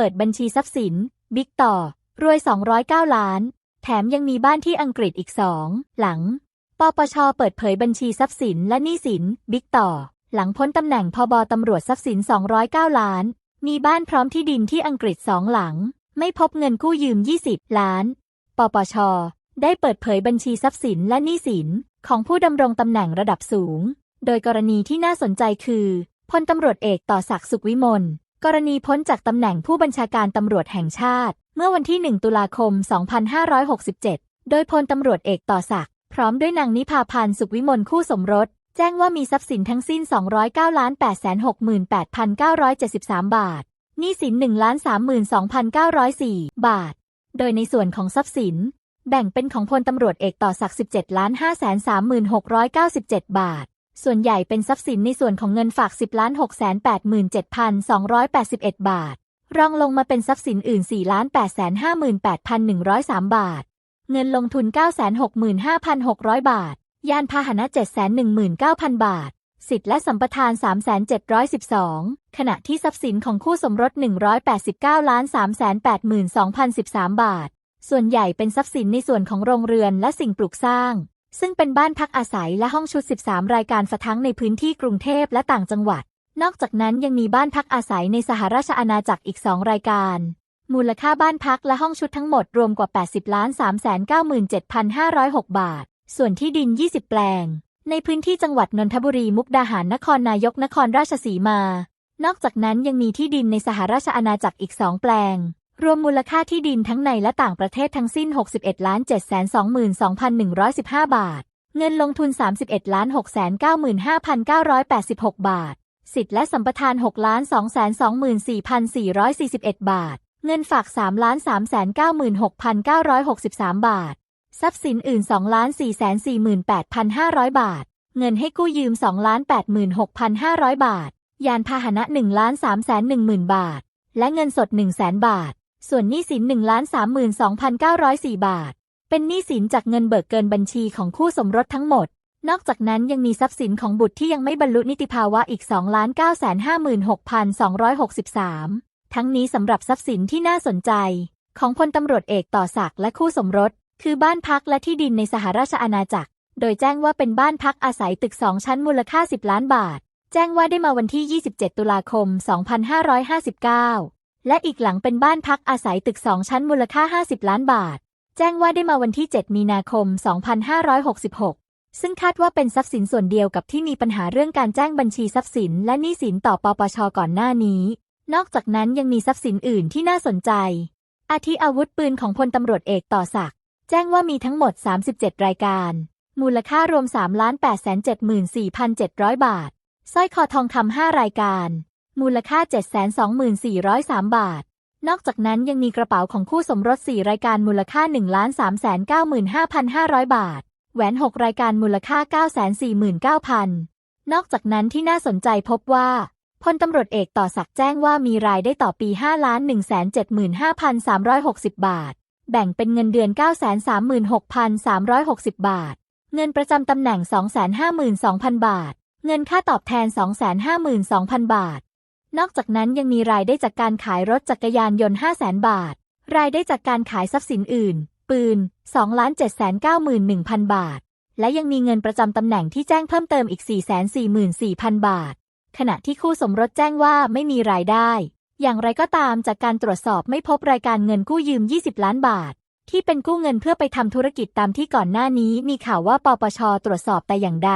เปิดบัญชีทรัพย์สิน บิ๊กต่อ รวย 209 ล้าน แถมยังมีบ้านที่อังกฤษอีกสอง หลัง ปปช เปิดเผยบัญชีทรัพย์สินและหนี้สิน บิ๊กต่อ หลังพ้นตำแหน่งพบตำรวจทรัพย์สิน 209 ล้าน มีบ้านพร้อมที่ดินที่อังกฤษสองหลัง ไม่พบเงินกู้ยืม 20 ล้าน ปปช ได้เปิดเผยบัญชีทรัพย์สินและหนี้สิน ของผู้ดำรงตำแหน่งระดับสูง โดยกรณีที่น่าสนใจคือพลตำรวจเอกต่อศักดิ์สุขวิมล กรณีพ้นจากตำแหน่งผู้บัญชาการตำรวจแห่งชาติ เมื่อวันที่ 1 ตุลาคม 2567 โดยพลตำรวจเอกต่อศักดิ์พร้อมด้วยนางนิพาพันธ์สุขวิมลคู่สมรส แจ้งว่ามีทรัพย์สินทั้งสิ้น 209 868,973 บาท หนี้สิน1 32,904 บาท โดยในส่วนของทรัพย์สิน แบ่งเป็นของพลตำรวจเอกต่อศักดิ์17ล้าน536,97 บาท ส่วนใหญ่เป็นทรัพย์สินในส่วนของเงินฝาก 10ล้าน687,281 บาท รองลงมาเป็นทรัพย์สินอื่น4ล้าน858,103 บาท เงินลงทุน 965,600 บาท ยานพาหนะ 719,000 บาท สิทธิ์และสัมปทาน 3,712 ขณะที่ทรัพย์สินของคู่สมรส 189ล้าน382,013 บาท ส่วนใหญ่เป็นทรัพย์สินในส่วนของโรงเรือนและสิ่งปลูกสร้าง ซึ่งเป็นบ้านพักอาศัยและห้องชุด 13 รายการฝทั้งในพื้นที่กรุงเทพและต่างจังหวัด นอกจากนั้นยังมีบ้านพักอาศัยในสหราชอาณาจักรอีก 2 รายการ มูลค่าบ้านพักและห้องชุดทั้งหมดรวมกว่า 80ล้าน397,506 บาท ส่วนที่ดิน 20 แปลง ในพื้นที่จังหวัดนนทบุรีมุกดาหารนครนายกนครราชสีมา นอกจากนั้นยังมีที่ดินในสหราชอาณาจักรอีก2แปลง รวมมูลค่าที่ดินทั้งในและต่างประเทศทั้งสิ้น 61ล้าน722,115 บาท เงินลงทุน 31ล้าน695,986 บาท สิทธิ์และสัมปทาน6ล้าน224,441 บาท เงินฝาก3ล้าน396,963 บาท ทรัพย์สินอื่น2ล้าน448,500 บาท เงินให้กู้ยืม2ล้าน86,500 บาท ยานพาหนะ1ล้าน310,000 บาท และเงินสด 1 0 0 0 0 0บาท ส่วนหนี้สิน1ล้าน32,904 บาท เป็นหนี้สินจากเงินเบิกเกินบัญชีของคู่สมรสทั้งหมด นอกจากนั้นยังมีทรัพย์สินของบุตรที่ยังไม่บรรลุนิติภาวะอีก2ล้าน956,263 ทั้งนี้สำหรับทรัพย์สินที่น่าสนใจ ของพลตำรวจเอกต่อศักดิ์และคู่สมรส คือบ้านพักและที่ดินในสหราชอาณาจักร โดยแจ้งว่าเป็นบ้านพักอาศัยตึกสองชั้นมูลค่า 10 ล้านบาท แจ้งว่าได้มาวันที่ 27 ตุลาคม 2559 และอีกหลังเป็นบ้านพักอาศัยตึกสองชั้นมูลค่า 50 ล้านบาท แจ้งว่าได้มาวันที่ 7 มีนาคม 2566 ซึ่งคาดว่าเป็นทรัพย์สินส่วนเดียวกับที่มีปัญหาเรื่องการแจ้งบัญชีทรัพย์สิน และหนี้สินต่อปปชก่อนหน้านี้ นอกจากนั้นยังมีทรัพย์สินอื่นที่น่าสนใจ อาทิอาวุธปืนของพลตำรวจเอกต่อศักดิ์แจ้งว่ามีทั้งหมด 37 รายการ มูลค่ารวม 3,874,700 บาท สร้อยคอทองคำ5รายการ มูลค่า 724,003 บาท นอกจากนั้นยังมีกระเป๋าของคู่สมรส 4 รายการมูลค่า 1,395,500 บาท แหวน 6 รายการมูลค่า 949,000 นอกจากนั้นที่น่าสนใจพบว่าพลตำรวจเอกต่อศักดิ์แจ้งว่ามีรายได้ต่อปี 5,175,360 บาท แบ่งเป็นเงินเดือน 936,360 บาท เงินประจำตำแหน่ง 252,000 บาท เงินค่าตอบแทน 252,000 บาท นอกจากนั้นยังมีรายได้จากการขายรถจักรยานยนต์ 500,000บาท รายได้จากการขายทรัพย์สินอื่น ปืน 2,791,000 บาท และยังมีเงินประจำตำแหน่งที่แจ้งเพิ่มเติมอีก 444,000 บาท ขณะที่คู่สมรสแจ้งว่าไม่มีรายได้ อย่างไรก็ตามจากการตรวจสอบไม่พบรายการเงินกู้ยืม 20 ล้านบาท ที่เป็นกู้เงินเพื่อไปทำธุรกิจตามที่ก่อนหน้านี้มีข่าวว่าปปชตรวจสอบแต่อย่างใด